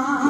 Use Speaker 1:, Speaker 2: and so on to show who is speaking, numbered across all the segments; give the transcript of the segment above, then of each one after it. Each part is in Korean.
Speaker 1: heart.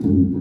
Speaker 1: Thank you.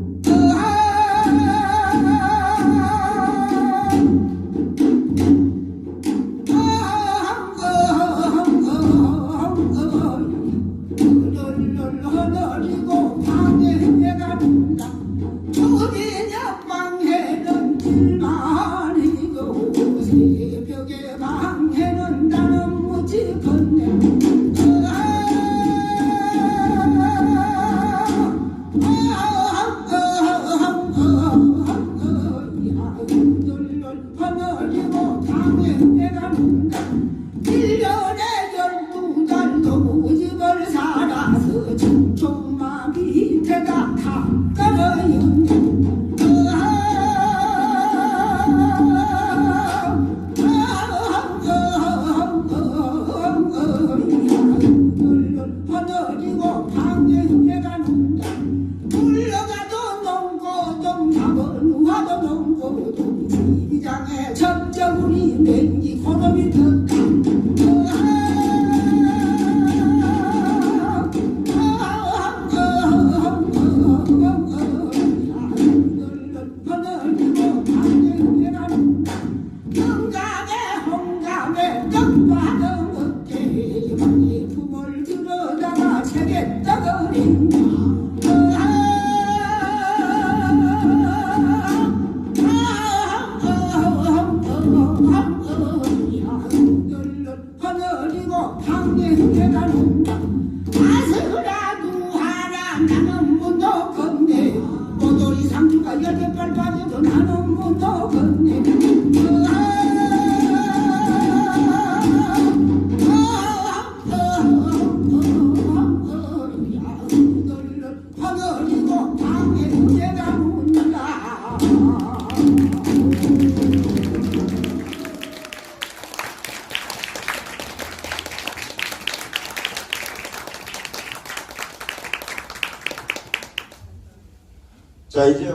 Speaker 1: 하늘이야 열렬 하늘이고 당대 대단한
Speaker 2: চাই যে